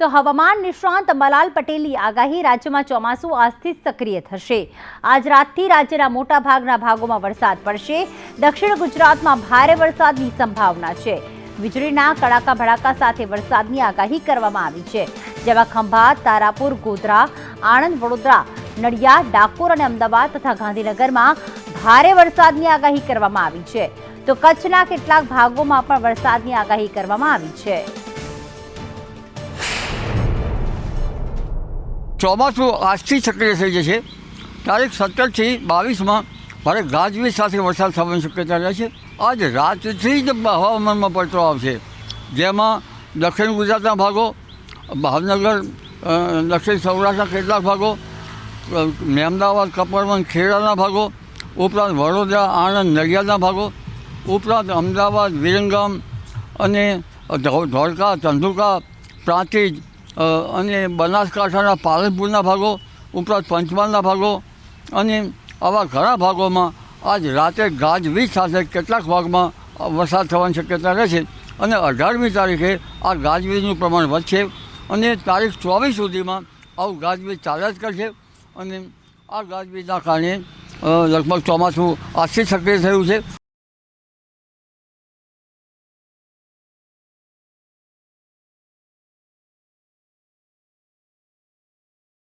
તો હવામાન નિષ્ણાંત મલાલ પટેલની આગાહી રાજ્યમાં ચોમાસું આજથી સક્રિય થશે. આજ રાતથી રાજ્યના મોટા ભાગના ભાગોમાં વરસાદ પડશે. દક્ષિણ ગુજરાતમાં ભારે વરસાદની સંભાવના છે. વીજળીના કડાકા ભડાકા સાથે વરસાદની આગાહી કરવામાં આવી છે. જેમાં ખંભાત તારાપુર, ગોધરા, આણંદ, વડોદરા, નડિયાદ, ડાકોર અને અમદાવાદ તથા ગાંધીનગરમાં ભારે વરસાદની આગાહી કરવામાં આવી છે. તો કચ્છના કેટલાક ભાગોમાં પણ વરસાદની આગાહી કરવામાં આવી છે. ચોમાસું આજથી સક્રિય થઈ જશે. તારીખ સત્તરથી બાવીસમાં ભારે ગાજવીજ સાથે વરસાદ થવાની શક્યતા રહે છે આજ રાતથી જ હવામાનમાં પડતો આવશે. જેમાં દક્ષિણ ગુજરાતના ભાગો, ભાવનગર દક્ષિણ સૌરાષ્ટ્રના કેટલાક ભાગો અમદાવાદ કપડવન ખેડાના ભાગો, ઉપરાંત વડોદરા, આણંદ, નડિયાદના ભાગો, ઉપરાંત અમદાવાદ, વિરંગામ અને ધોળકા, ધંધુકા, પ્રાંતિજ અને બનાસકાંઠાના પાલનપુરના ભાગો, ઉપરાંત પંચમહાલના ભાગો, અને આવા ઘણા ભાગોમાં આજ રાતે ગાજવીજ સાથે કેટલાક ભાગમાં વરસાદ થવાની શક્યતા રહેશે અને અઢારમી તારીખે આ ગાજવીજનું પ્રમાણ વધશે અને તારીખ ચોવીસ સુધીમાં આવું ગાજવીજ ચાલ્યા જ કરશે. અને આ ગાજવીજના કારણે લગભગ ચોમાસું આજથી સક્રિય થયું છે.